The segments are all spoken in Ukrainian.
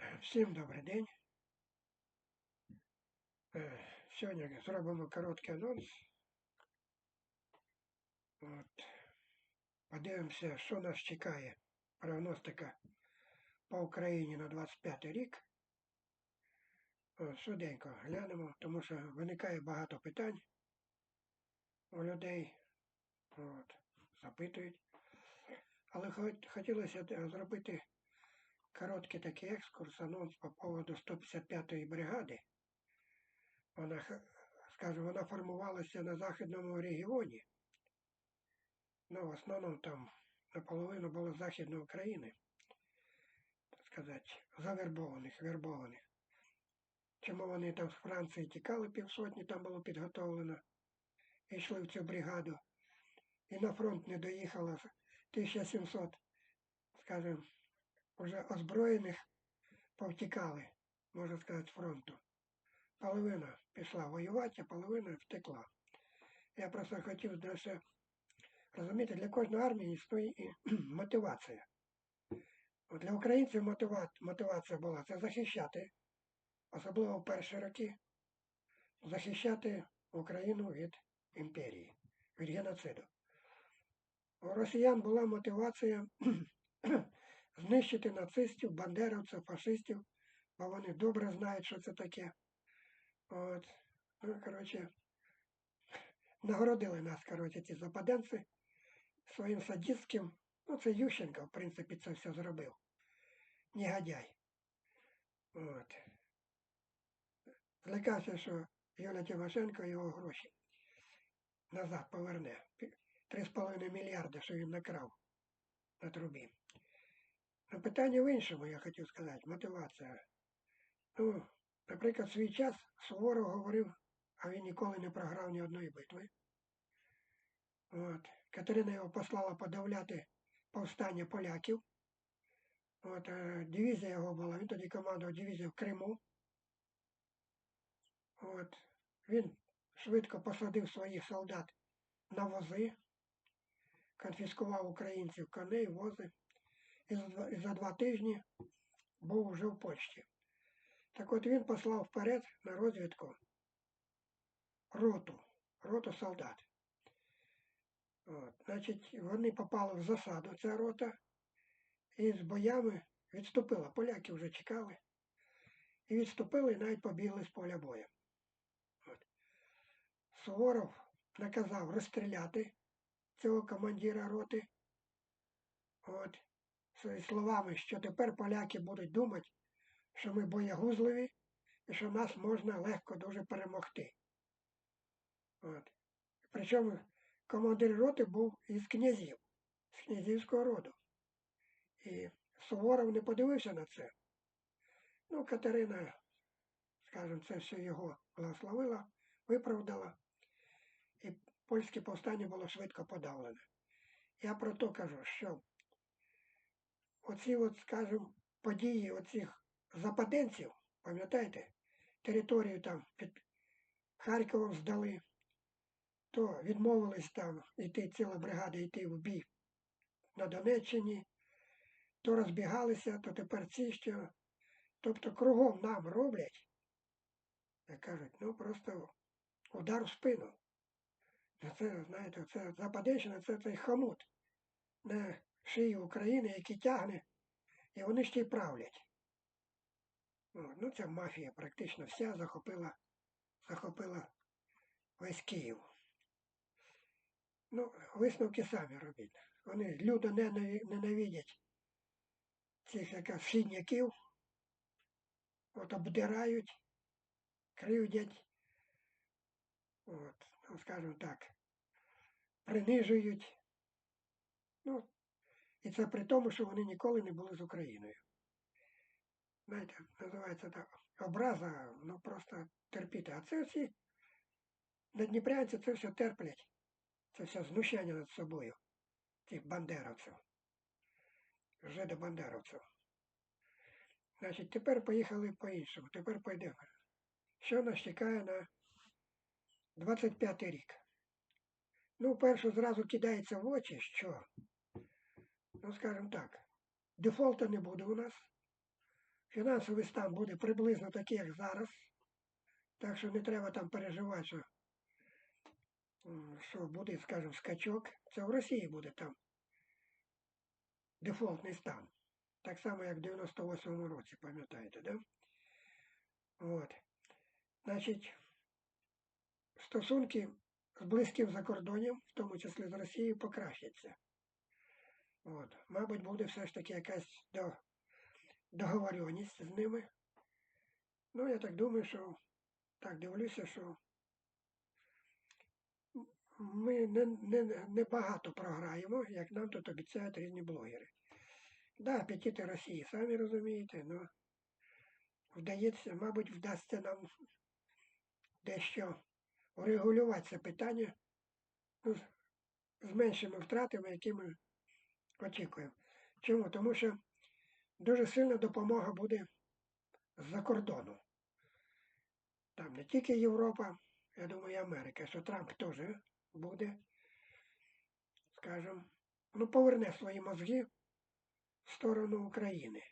Всім добрий день. Е, Сьогодні зробимо короткий анонс. От. Подивимося, що нас чекає. Прогностика по Україні на 25 рік. От, швиденько глянемо, тому що виникає багато питань у людей. От, запитують. Але хот- хотілося зробити короткий такий екскурс, анонс по поводу 155-ї бригади. Вона, скажу, вона формувалася на західному регіоні. Ну, в основному там наполовину було Західної України, так сказати, завербованих, вербованих. Чому вони там з Франції тікали півсотні, там було підготовлено, і йшли в цю бригаду. І на фронт не доїхало 1700, скажімо, вже озброєних повтікали, можна сказати, з фронту. Половина пішла воювати, а половина втекла. Я просто хотів для розуміти, для кожної армії існує і мотивація. От для українців мотива- мотивація була це захищати, особливо в перші роки, захищати Україну від імперії, від геноциду. У росіян була мотивація знищити нацистів, бандеровців, фашистів, бо вони добре знають, що це таке. От, ну, коротше, нагородили нас, коротше, ці западенці своїм садистським. Ну, це Ющенко, в принципі, це все зробив. Негодяй. От. Злякався, що Юля Тимошенко його гроші назад поверне. 3,5 мільярда, що він накрав на трубі. Ну, питання в іншому, я хотів сказати, мотивація. Ну, наприклад, свій час Суворов говорив, а він ніколи не програв ні одної битви. От. Катерина його послала подавляти повстання поляків. От, дивізія його була, він тоді командував дивізією в Криму. От. Він швидко посадив своїх солдат на вози, конфіскував українців коней, вози. І за два, тижні був вже в Польщі. Так от він послав вперед на розвідку роту, роту солдат. От, значить, вони попали в засаду, ця рота, і з боями відступила. Поляки вже чекали. І відступили і навіть побігли з поля бою. От. Суворов наказав розстріляти цього командира роти. От, словами, що тепер поляки будуть думати, що ми боягузливі і що нас можна легко дуже перемогти. От. Причому командир роти був із князів, з князівського роду. І Суворов не подивився на це. Ну, Катерина, скажімо, це все його благословила, виправдала, і польське повстання було швидко подавлене. Я про то кажу, що оці, от, скажімо, події оцих западенців, пам'ятаєте, територію там під Харковом здали, то відмовились там йти ціла бригада йти в бій на Донеччині, то розбігалися, то тепер ці що. Тобто кругом нам роблять, як кажуть, ну просто удар в спину. Ну, Це, знаєте, це Западенщина, це цей хомут на шиї України, який тягне, і вони ще й правлять. Ну, ця мафія практично вся захопила, захопила весь Київ. Ну, висновки самі робіть. Вони люто ненавидять цих яка східняків, от обдирають, кривдять, от, ну, скажімо так, принижують. Ну, і це при тому, що вони ніколи не були з Україною. Знаєте, називається так образа, ну просто терпіти. А це всі надніпрянці це все терплять. Це все знущання над собою, цих бандеровців. Жидо-бандеровців. Значить, тепер поїхали по-іншому. Тепер пойдемо. Що нас чекає на 25 рік? Ну, перше зразу кидається в очі, що, ну, скажімо так, дефолту не буде у нас. Фінансовий стан буде приблизно такий, як зараз. Так що не треба там переживати, що, що буде, скажімо, скачок. Це в Росії буде там дефолтний стан. Так само, як в 98-му році, пам'ятаєте, да? От. Значить, стосунки з близьким закордонням, в тому числі з Росією, покращаться. От. Мабуть, буде все ж таки якась до, договоренність з ними. Ну, я так думаю, що так дивлюся, що ми не, не, не багато програємо, як нам тут обіцяють різні блогери. Да, апетити Росії, самі розумієте, ну вдається, мабуть, вдасться нам дещо урегулювати це питання ну, з меншими втратами, які ми очікуємо. Чому? Тому що дуже сильна допомога буде з-за кордону. Там не тільки Європа, я думаю, і Америка, що Трамп теж буде, скажімо, ну, поверне свої мозги в сторону України.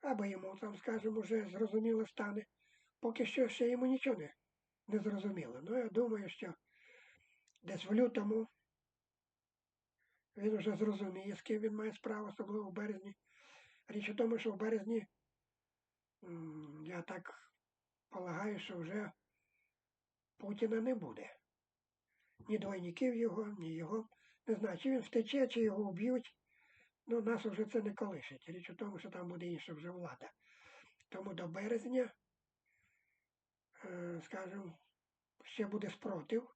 Або йому там, скажімо, вже зрозуміло стане. Поки що ще йому нічого не, не зрозуміло. Ну, я думаю, що десь в лютому він вже зрозуміє, з ким він має справу, особливо в березні. Річ у тому, що в березні, я так полагаю, що вже Путіна не буде. Ні двойників його, ні його. Не знаю, чи він втече, чи його вб'ють. Ну, нас вже це не колишить. Річ у тому, що там буде інша вже влада. Тому до березня, е, скажімо, ще буде спротив.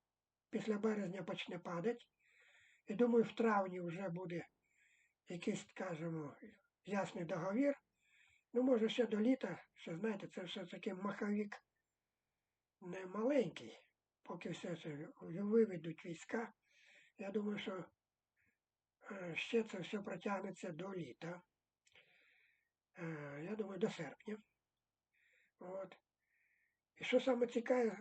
Після березня почне падати. І думаю, в травні вже буде якийсь, скажімо, ясний договір. Ну, може, ще до літа, ще знаєте, це все таки маховик не маленький, поки все це виведуть війська. Я думаю, що е, ще це все протягнеться до літа. Е, Я думаю, до серпня. От. І що саме цікаве,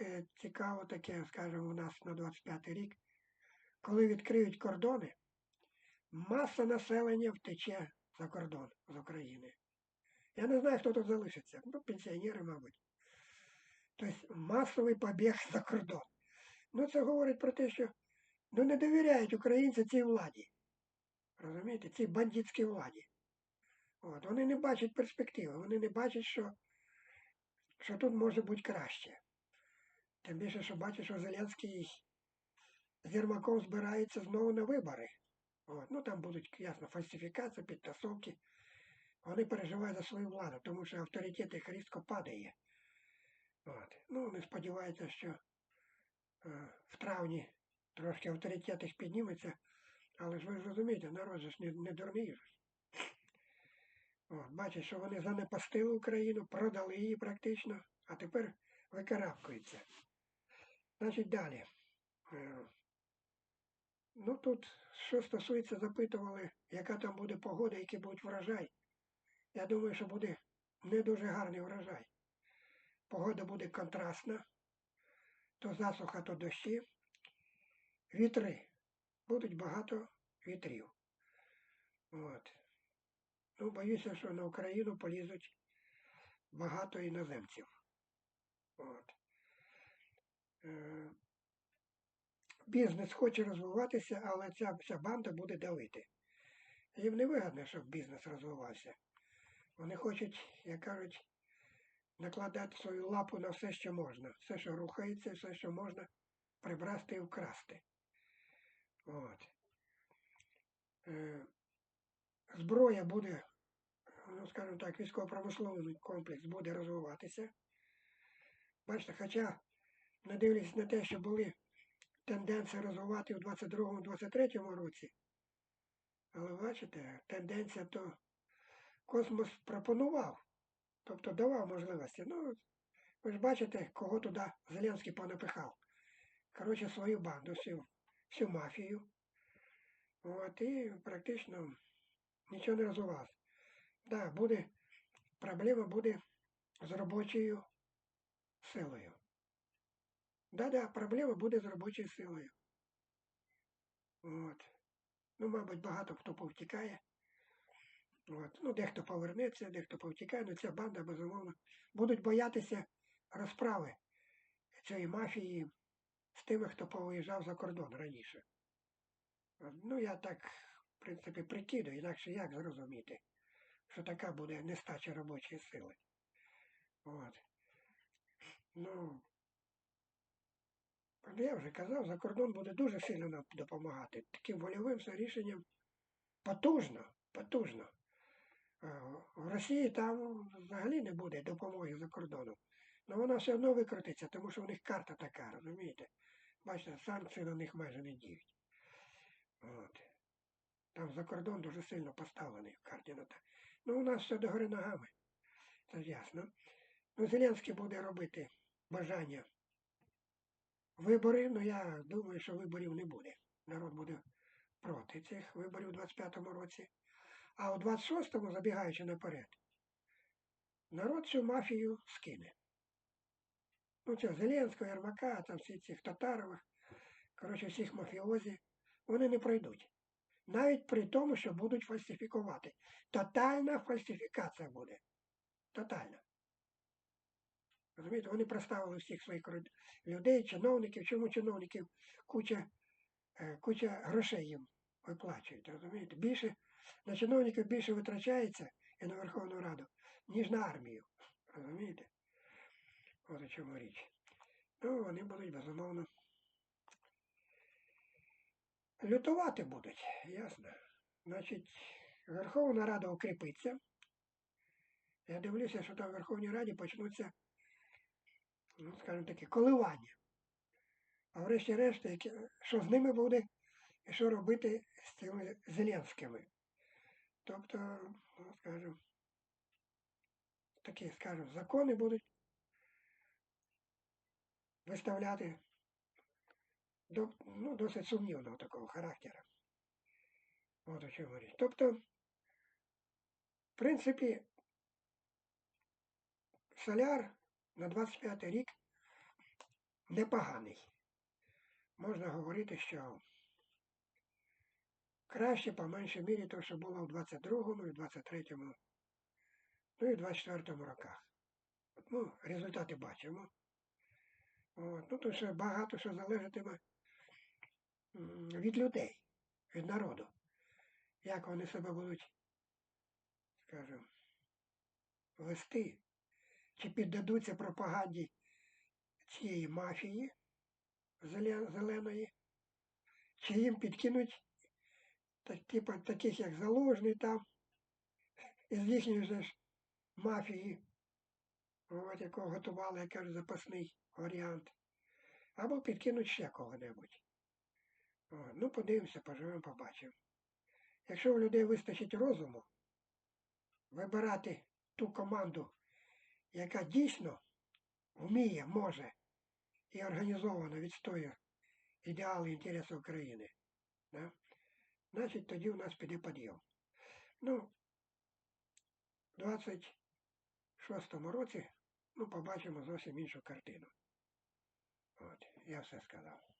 е, цікаво таке, скажімо, у нас на 25 рік, коли відкриють кордони, маса населення втече за кордон з України. Я не знаю, хто тут залишиться. Ну, пенсіонери, мабуть. Тобто масовий побіг за кордон. Ну, це говорить про те, що ну, не довіряють українці цій владі. Розумієте, цій бандитській владі. От, вони не бачать перспективи, вони не бачать, що, що тут може бути краще. Тим більше, що бачать, що Зеленський з Єрмаком збирається знову на вибори. От, ну там будуть, ясно, фальсифікації, підтасовки. Вони переживають за свою владу, тому що авторитет їх різко падає. От. Ну, вони сподіваються, що е, в травні трошки авторитет їх підніметься, але ж ви розумієте, народ ж не, не дурний. бачать, що вони занепастили Україну, продали її практично, а тепер викарабкуються. Значить, далі. Е, Ну тут, що стосується, запитували, яка там буде погода, який буде врожай. Я думаю, що буде не дуже гарний врожай. Погода буде контрастна, то засуха, то дощі. Вітри. Будуть багато вітрів. От. Ну, боюся, що на Україну полізуть багато іноземців. От. Бізнес хоче розвиватися, але ця вся банда буде давити. Їм не вигідно, щоб бізнес розвивався. Вони хочуть, як кажуть, накладати свою лапу на все, що можна. Все, що рухається, все, що можна прибрати і вкрасти. От. Е, зброя буде, ну, скажімо так, військово-промисловий комплекс буде розвиватися. Бачите, хоча, не дивлячись на те, що були тенденції розвивати у 22-23 році, але бачите, тенденція то космос пропонував, тобто давав можливості. Ну, ви ж бачите, кого туди Зеленський понапихав. Коротше, свою банду, всю, всю мафію. От, і практично нічого не розвивалося. Так, да, буде, проблема буде з робочою силою. Да-да, проблема буде з робочою силою. От. Ну, мабуть, багато хто повтікає. От. Ну, дехто повернеться, дехто повтікає, але ця банда, безумовно, будуть боятися розправи цієї мафії з тими, хто повиїжджав за кордон раніше. Ну, я так, в принципі, прикидаю, інакше як зрозуміти, що така буде нестача робочої сили. От. Ну, я вже казав, за кордон буде дуже сильно нам допомагати. Таким вольовим це рішенням потужно, потужно. В Росії там взагалі не буде допомоги за кордоном. Але вона все одно викрутиться, тому що у них карта така, розумієте? Бачите, санкції на них майже не діють. От. Там за кордон дуже сильно поставлений в карті. Ну, у нас все догори ногами. Це ясно. Ну, Зеленський буде робити бажання вибори, ну я думаю, що виборів не буде. Народ буде проти цих виборів у 25-му році. А у 26-му, забігаючи наперед, народ цю мафію скине. Ну, це Зеленського, Ярмака, там всі цих татарових, коротше, всіх мафіозі, вони не пройдуть. Навіть при тому, що будуть фальсифікувати. Тотальна фальсифікація буде. Тотальна. Розумієте, вони представили всіх своїх людей, чиновників, чому чиновників куча, е, куча грошей їм виплачують. Розумієте? Більше на чиновників більше витрачається і на Верховну Раду, ніж на армію. Розумієте? От у чому річ. Ну, вони будуть, безумовно. Лютувати будуть, ясно. Значить, Верховна Рада укріпиться. Я дивлюся, що там в Верховній Раді почнуться, ну, скажімо таке, коливання. А врешті-решт, що з ними буде і що робити з цими Зеленськими. Тобто, ну, скажімо, такі, скажімо, закони будуть виставляти до, ну, досить сумнівного такого характеру. От о чому річ. Тобто, в принципі, соляр на 25 рік непоганий. Можна говорити, що краще, по меншій мірі, то, що було в 22-му, і в 23-му, ну і в 24-му роках. Ну, результати бачимо. От. Ну, то ще багато що залежатиме від людей, від народу. Як вони себе будуть, скажімо, вести, чи піддадуться пропаганді цієї мафії зеленої, чи їм підкинуть так, типу, таких, як заложний там, із їхньої ж мафії, от, якого готували, я кажу, запасний варіант. Або підкинуть ще кого-небудь. Ну, подивимося, поживемо, побачимо. Якщо у людей вистачить розуму вибирати ту команду, яка дійсно вміє, може і організовано відстоює ідеали інтереси України, да? значить тоді у нас піде підйом. Ну, в 26-му році ну, побачимо зовсім іншу картину. От, я все сказав.